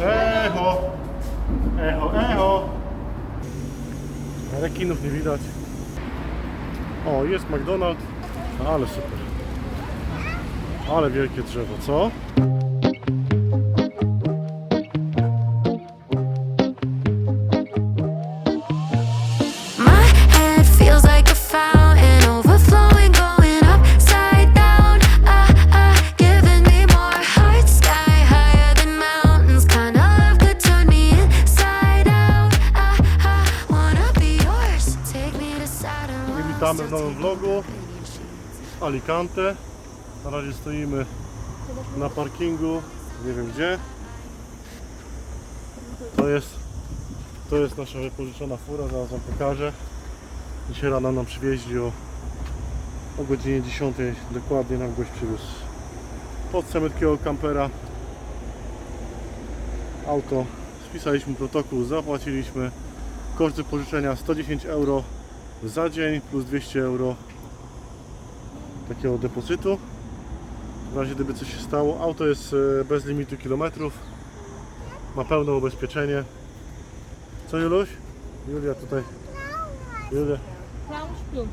Echo. Echo, echo. Rekinów nie widać. O, jest McDonald's. Ale super. Ale wielkie drzewo, co? Alicante. Na razie stoimy na parkingu, nie wiem gdzie. To jest, to jest nasza wypożyczona fura, zaraz wam pokażę. Dzisiaj rano nam przywieźli o, o godzinie 10 dokładnie nam gość przywiózł pod semytkiego kampera auto. Spisaliśmy protokół, zapłaciliśmy koszt wypożyczenia 110 euro za dzień plus 200 euro takiego depozytu. W razie gdyby coś się stało, auto jest e, bez limitu kilometrów, ma pełne ubezpieczenie. Co Juluś? Julia tutaj. Julia,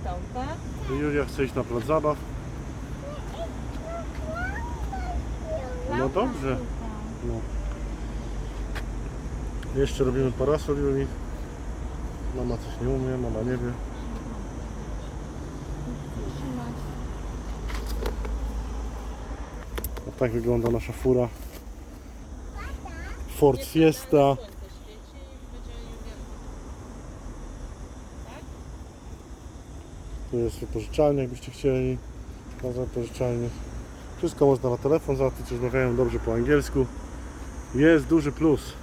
tam, tak? Julia chce iść na plac zabaw. No dobrze. No. Jeszcze robimy parasol Julii. Mama coś nie umie, mama nie wie. O tak wygląda nasza fura. Ford Fiesta. Tu jest wypożyczalnia, jakbyście chcieli. Można wypożyczalnie. Wszystko można na telefon załatwić, rozmawiają dobrze po angielsku. Jest duży plus.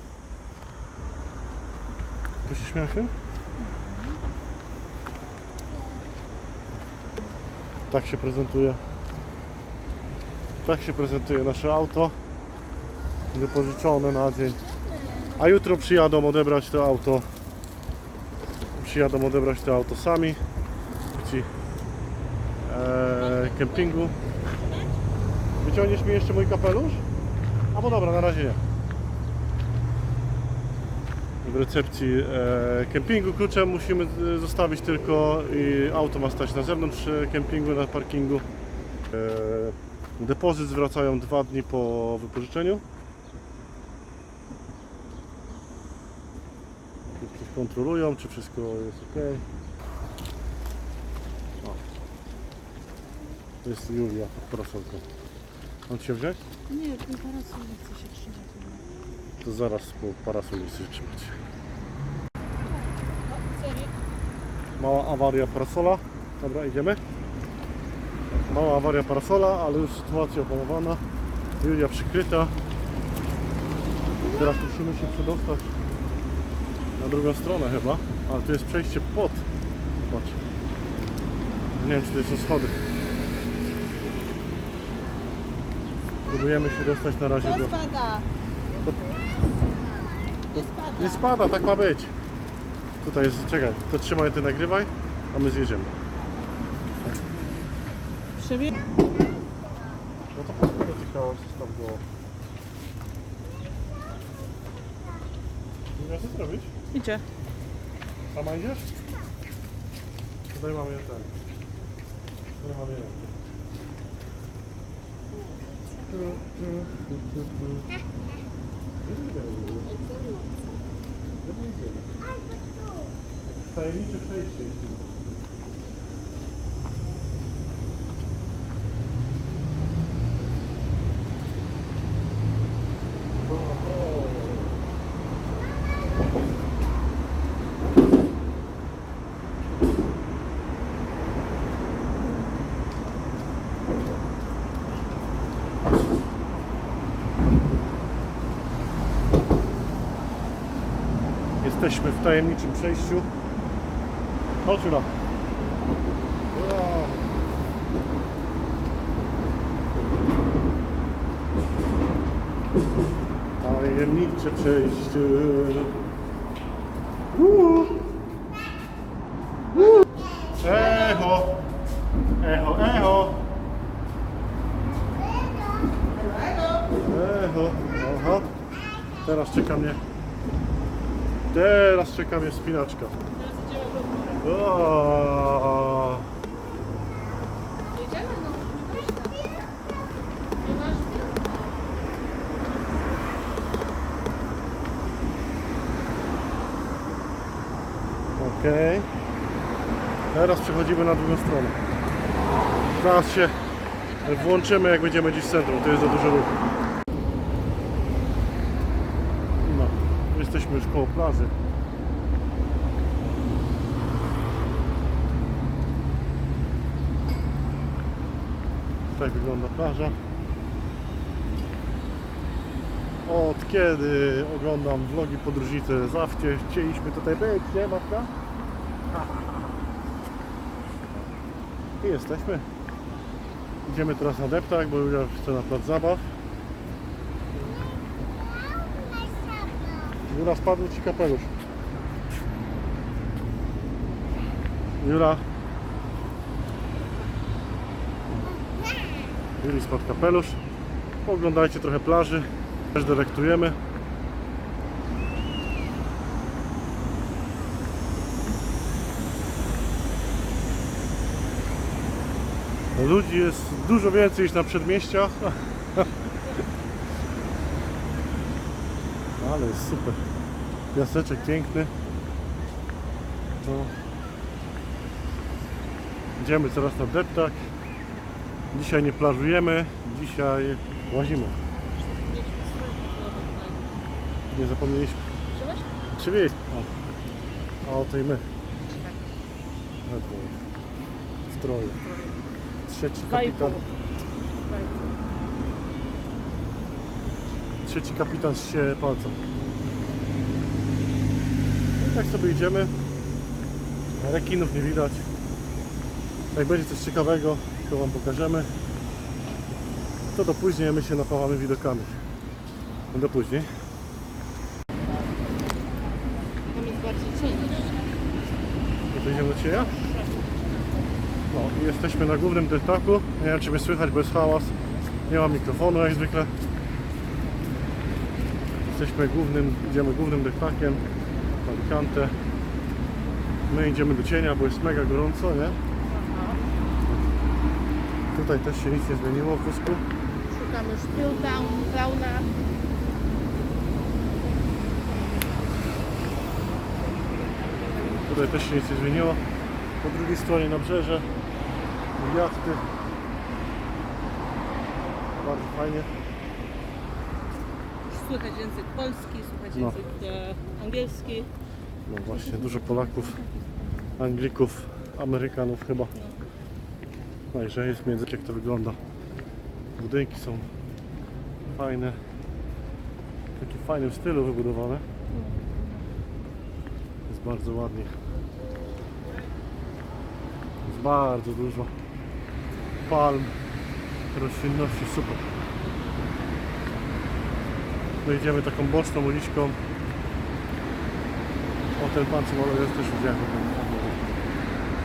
Tu się śmiechy? Tak się prezentuje. Tak się prezentuje nasze auto. Wypożyczone na dzień. A jutro przyjadą odebrać to auto. Przyjadą odebrać to auto sami. Ci e, kempingu. Wyciągniesz mi jeszcze mój kapelusz? A bo dobra, na razie nie. W recepcji e, kempingu klucze musimy e, zostawić tylko i auto ma stać na zewnątrz e, kempingu, na parkingu. E, depozyt zwracają dwa dni po wypożyczeniu. Kontrolują, czy wszystko jest ok. O. To jest Julia pod parasolką. Mam Cię wziąć? Nie, ten parasol nie chce się trzymać. To zaraz po parasol nie chcę się trzymać. Mała awaria parasola. Dobra, idziemy. Mała awaria parasola, ale już sytuacja opanowana. Julia przykryta. Teraz musimy się przedostać na drugą stronę chyba. Ale tu jest przejście pod. Patrz. Nie wiem czy to są schody. Próbujemy się dostać na razie do... spada! Nie spada, tak ma być. Tutaj jest, czekaj, to trzymaj, ty nagrywaj, a my zjedziemy. Przebie... No to po co dotykałam, zostaw go. Nie wiem, co zrobić? Idzie. Sama idziesz? Tutaj mamy ten. Tutaj mamy jeden. Tajemnicze przejście jest. tu. Jesteśmy w tajemniczym przejściu. Chodź Ula. Tajemnicze przejście. Uuu. Uuu. Echo. Echo, echo. Eho, aha. Teraz czeka mnie. Teraz czeka mnie spinaczka. O? Okej. Teraz przechodzimy na drugą stronę. Zaraz się włączymy jak będziemy gdzieś w centrum. To jest za dużo ruchu. No, jesteśmy już koło plaży. Tak wygląda plaża. Od kiedy oglądam vlogi podróżnicze, zawsze chcieliśmy tutaj być, nie matka? I jesteśmy. Idziemy teraz na deptak, bo Julia chce na plac zabaw. Jura, spadł Ci kapelusz. Jura. Juli spadł kapelusz. Oglądajcie trochę plaży. Też dyrektujemy. Ludzi jest dużo więcej niż na przedmieściach. Jest super. Piaseczek piękny. No. Idziemy teraz na deptak. Dzisiaj nie plażujemy, dzisiaj łazimy. Nie zapomnieliśmy. Czyli. O. A oto i my. We dwoje. W troje. Trzeci kapitan. Trzeci kapitan się palcem. Tak sobie idziemy. Rekinów nie widać. Jak będzie coś ciekawego, to Wam pokażemy. To do później, my się napawamy widokami. Do później. Tam jest bardziej cień. No to idziemy do cienia? No jesteśmy na głównym deptaku. Nie wiem czy mnie słychać, bo jest hałas. Nie ma mikrofonu jak zwykle. Jesteśmy głównym, idziemy głównym deptakiem. Alicante. My idziemy do cienia, bo jest mega gorąco, nie? Tutaj też się nic nie zmieniło w wózku. Szukamy Spilltown, klauna. Tutaj też się nic nie zmieniło. Po drugiej stronie nabrzeże, jachty. Bardzo fajnie. Słychać język polski, słychać No. język e, angielski. No właśnie, dużo Polaków, Anglików, Amerykanów chyba. No i że jest między jak to wygląda. Budynki są fajne. W takim fajnym stylu wybudowane. Jest bardzo ładnie. Jest bardzo dużo palm, roślinności, super. My idziemy taką boczną uliczką. O ten pan co maluje, też widziałem, jak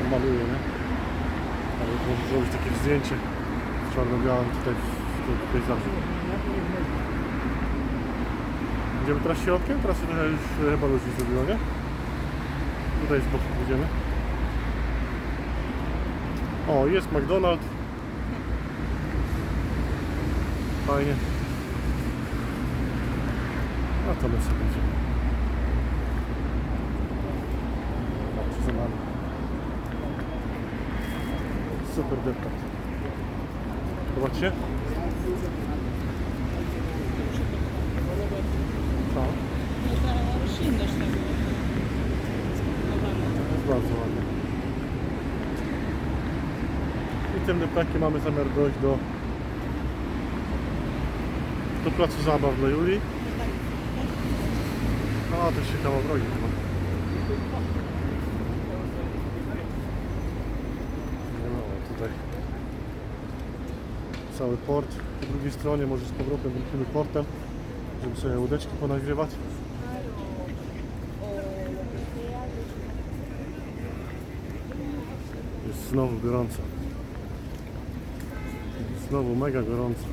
on maluje, nie? Ale może zrobić takie zdjęcie w czarno-białym tutaj w tym pejzażu. Idziemy teraz środkiem? Teraz trochę już chyba ludzi zrobiło, nie? Tutaj z boku pójdziemy. O, jest McDonald's. Fajnie. A to my sobie. Patrzcie za nami. Super deptak. Zobaczcie. Co? No ta roślinność tego. Zbudowana. Jest bardzo ładnie. I tym deptakiem mamy zamiar dojść do do placu zabaw dla Julii. A, to się kawał drogi chyba. No, tutaj cały port. Po drugiej stronie może z powrotem wrócimy portem, żeby sobie łódeczki ponagrywać. Jest znowu gorąco. Znowu mega gorąco.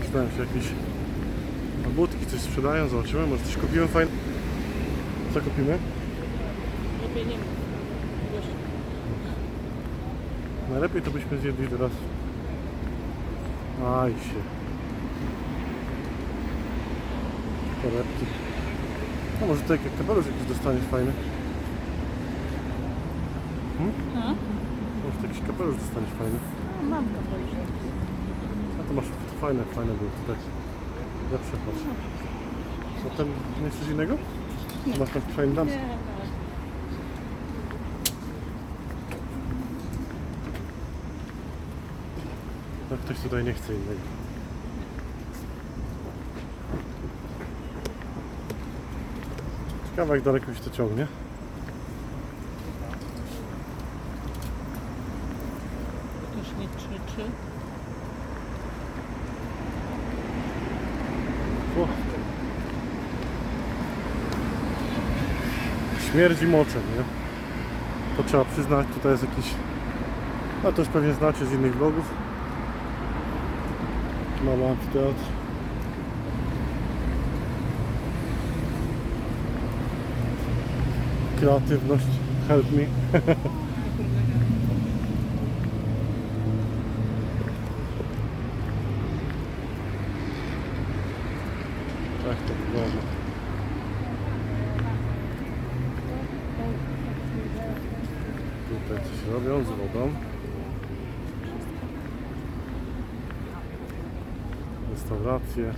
Dostałem się jakieś budki, coś sprzedają, zobaczymy, może coś kupiłem fajne. Co kupimy? Nie Najlepiej to byśmy zjedli teraz. Aj się. Torebki. No może tutaj kapelusz jakiś dostaniesz fajny. A? Może tu jakiś kapelusz dostaniesz fajny. No, mam kapelusz. A to masz fajne, fajne były tutaj. Lepsze patrz. Zatem nie chcesz innego? Nie. Masz taki fajny damski. No ktoś tutaj nie chce innego. Ciekawe jak daleko się to ciągnie. Ktoś nie krzyczy. O. Śmierdzi moczem, nie? To trzeba przyznać, tutaj jest jakiś... A to już pewnie znacie z innych vlogów. Mały amfiteatr. Kreatywność, help me. Tak to wygląda. Tutaj coś robią z wodą. Restauracje.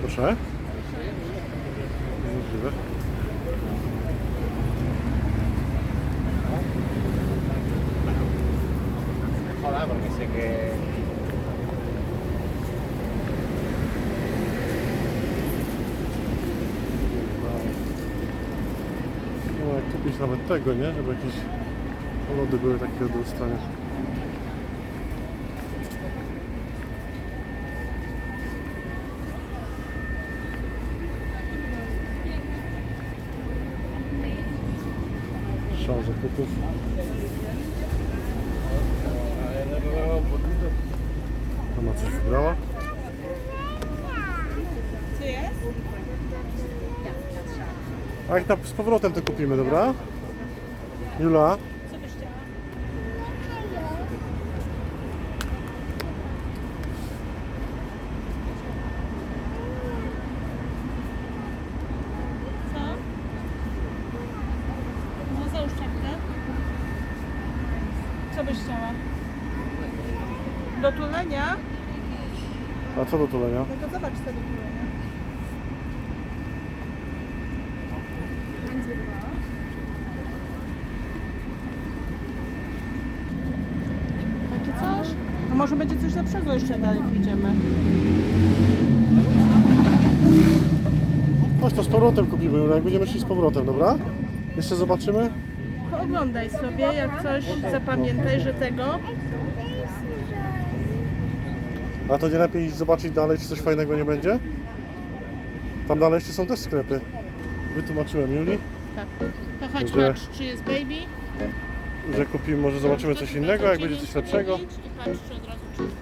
Proszę? Możliwe. No kupić nawet tego, nie? Żeby jakieś lody były takie do dostania. Zakupów. Mama coś wybrała. Co jest? A jak na, z powrotem to kupimy, dobra? Jula? Co byś chciała? Co? No załóż czapkę. Co byś chciała? Do tulenia? A co do tulenia? No to zobacz co do tulenia. Takie coś? A może będzie coś lepszego jeszcze dalej pójdziemy. Chodź to z powrotem kupimy, jak będziemy szli z powrotem, dobra? Jeszcze zobaczymy? Pooglądaj sobie, jak coś zapamiętaj, że tego. A to nie lepiej zobaczyć dalej, czy coś fajnego nie będzie? Tam dalej jeszcze są też sklepy. Wytłumaczyłem Juli, Tak. To chodź, Że- patrz, czy jest baby. że kupimy, może zobaczymy coś innego, jak będzie coś lepszego.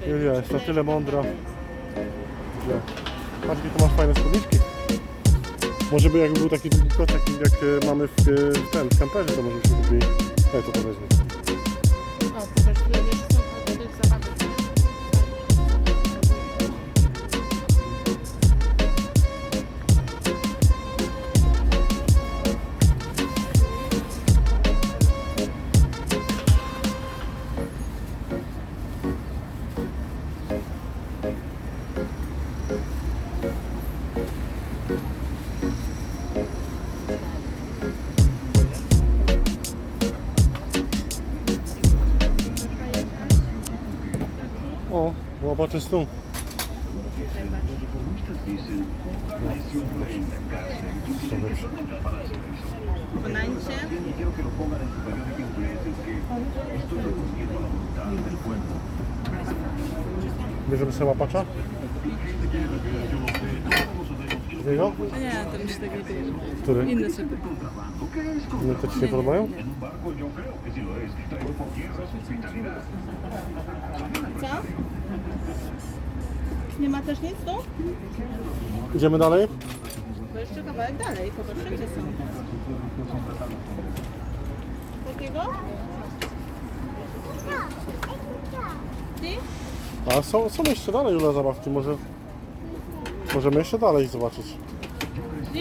Julia jest na tyle mądra, że... Patrz, jakie tu masz fajne spódniczki. Może by jakby był taki taki jak e, mamy w, e, w ten, kamperze, to może byśmy kupili. Daj to powiedzmy. O, Snu. Wykonajcie. Bierzemy sobie łapacza? Jego? Nie, to mi się tak nie bierze. Który? Inny sobie. Inne te ci się podobają? Co? Nie ma też nic tu? Idziemy dalej? Bo jeszcze kawałek dalej, to wszędzie są. Takiego? Ty? A są, są jeszcze dalej Jula zabawki, może możemy jeszcze dalej zobaczyć. Ty?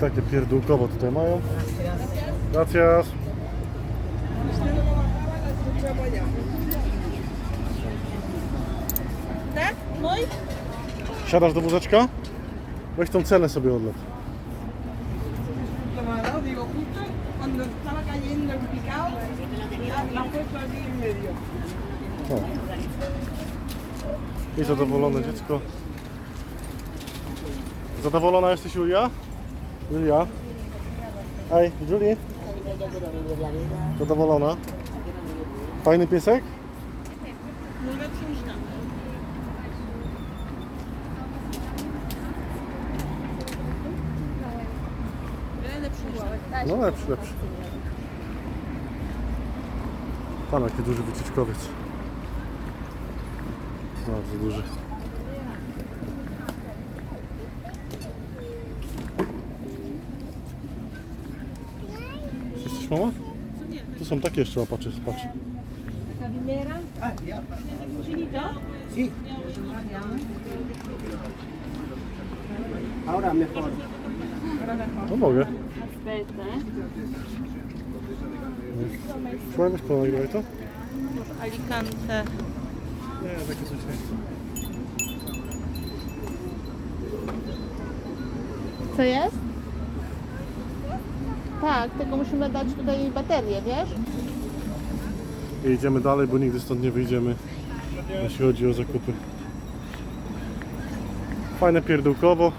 Takie pierdółkowo tutaj mają. Gracias. Tak? Mój? Siadasz do wózeczka? Weź tą cenę sobie medio. O. I zadowolone dziecko. Zadowolona jesteś Julia? Julia? Ej, Julie? Zadowolona? Fajny piesek? No lepszy lepszy tam. Jaki duży wycieczkowiec. Bardzo duży. Jesteś mama? Tu są takie jeszcze łapacze, patrz. To? Ahora mejor. No mogę. Słuchaj, weź ponagrywaj to. Alicante. Nie, takie coś nie. Co jest? Tak, tylko musimy dać tutaj baterię, wiesz? I idziemy dalej, bo nigdy stąd nie wyjdziemy, jeśli chodzi o zakupy. Fajne pierdółkowo,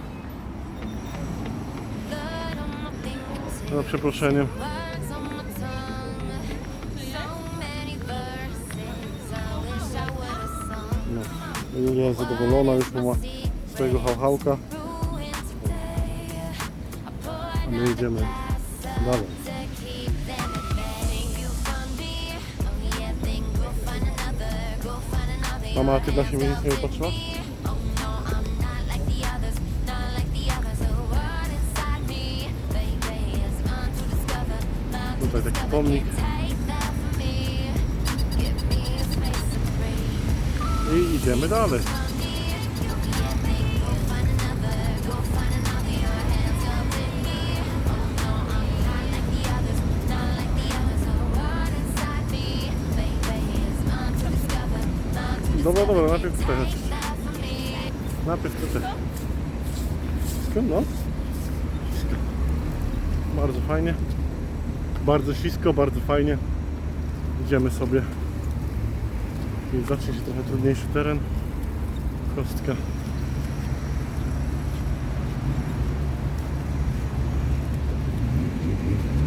za przeproszeniem. would've sung. No. Julia jest zadowolona, już ma swojego hałhałka, a my idziemy dalej. another. Mama, a ty na siebie nic nie patrzyła? Oh no, I'm not like the Dobra, dobra, najpierw tutaj chodź. Najpierw tutaj. Wszystko? No. Bardzo fajnie. Bardzo ślisko, bardzo fajnie. Idziemy sobie. I zacznie się trochę trudniejszy teren. Kostka.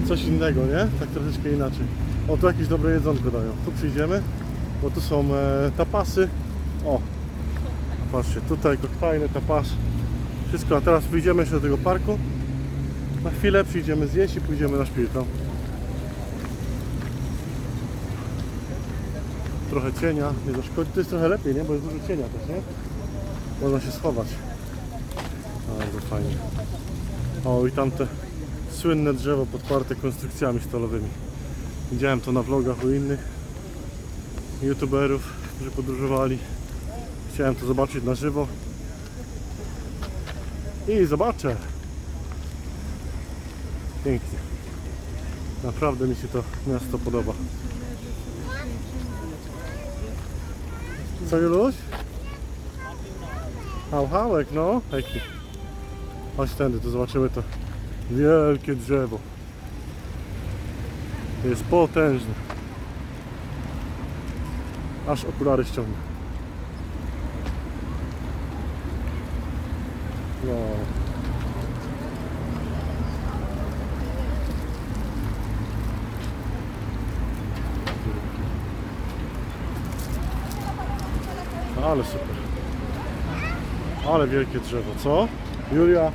Coś innego, nie? Tak troszeczkę inaczej. O, tu jakieś dobre jedzonko dają. Tu przyjdziemy, bo tu są e, tapasy. O, patrzcie, tutaj koktajle, tapas. Wszystko, a teraz wyjdziemy jeszcze do tego parku. Na chwilę przyjdziemy zjeść i pójdziemy na szpilkę. trochę cienia, nie zaszkodzi. To jest trochę lepiej, nie? Bo jest dużo cienia też, nie? Można się schować. Bardzo fajnie. O i tamte słynne drzewo podparte konstrukcjami stalowymi. Widziałem to na vlogach u innych youtuberów, którzy podróżowali. Chciałem to zobaczyć na żywo. I zobaczę. Pięknie. Naprawdę mi się to miasto podoba. Co Juluś? Hałhałek, no. Pięknie. Chodź tędy, to zobaczymy to wielkie drzewo. Jest potężne. Aż okulary ściągnę. No. Ale super. Ale wielkie drzewo, co? Julia?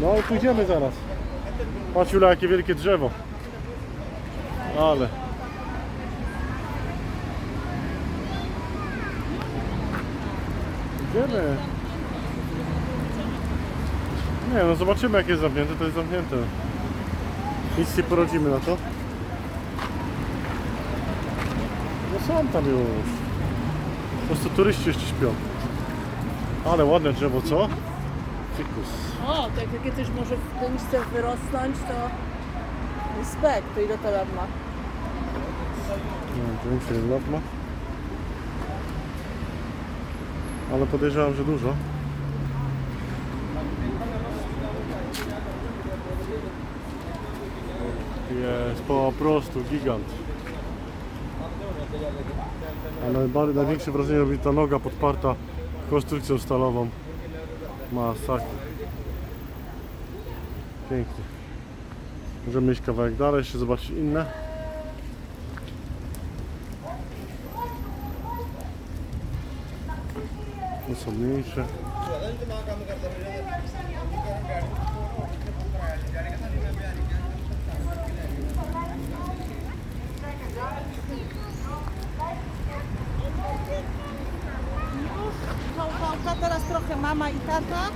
No pójdziemy zaraz. Patrz Julia, jakie wielkie drzewo. Ale. Idziemy. Nie no zobaczymy jak jest zamknięte, to jest zamknięte. Nic nie poradzimy na to. No są tam już. Po prostu turyści jeszcze śpią. Ale ładne drzewo, co? Fikus. O, to jak takie coś może w tym chce wyrosnąć, to respekt, to ile to lat ma? Wiem, to więcej lat ma. Ale podejrzewam, że dużo. Jest po prostu gigant. Ale największe wrażenie robi ta noga podparta konstrukcją stalową. Masakra. Pięknie. Możemy iść kawałek dalej, jeszcze zobaczyć inne. Są mniejsze. Fałfałka, teraz trochę mama i tata.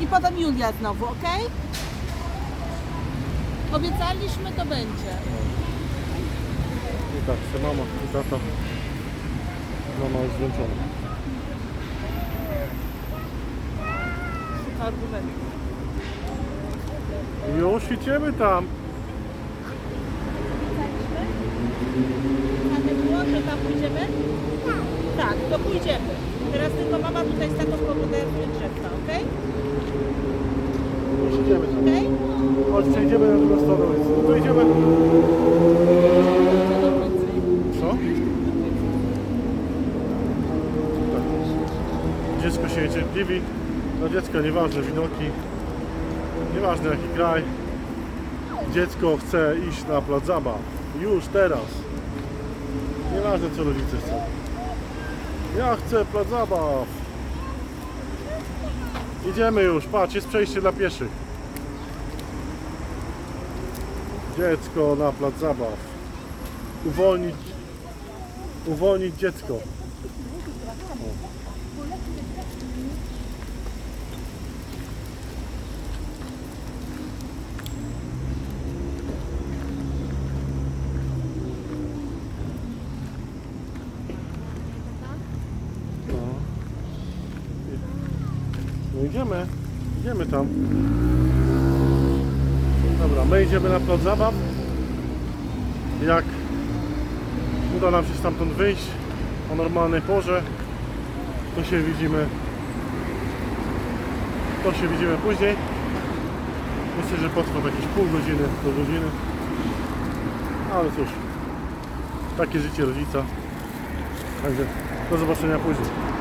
I potem Julia znowu, ok? Obiecaliśmy, to będzie. I tak, się mama i tata. Mama jest zmęczona. Argument. Już idziemy tam. A ty było, że tam pójdziemy? Tak. Tak, to pójdziemy. Teraz tylko mama tutaj z tatą pobuderuje drzewka, ok? Już idziemy tam. Okej? Chodź, przejdziemy na drugą stronę. No to idziemy. Co? Tak. Dziecko się niecierpliwi. Dla dziecka nieważne widoki. Nieważne jaki kraj. Dziecko chce iść na plac zabaw. Już teraz. Nieważne co rodzice chcą. Ja chcę plac zabaw. Idziemy już, patrz, jest przejście dla pieszych. Dziecko na plac zabaw. Uwolnić, uwolnić dziecko. No. No idziemy, idziemy tam. Dobra, my idziemy na plac zabaw. Jak uda nam się stamtąd wyjść o normalnej porze, to się widzimy. To się widzimy później. Myślę, że potrwa jakieś pół godziny do godziny. Ale cóż, takie życie rodzica. Także do zobaczenia później.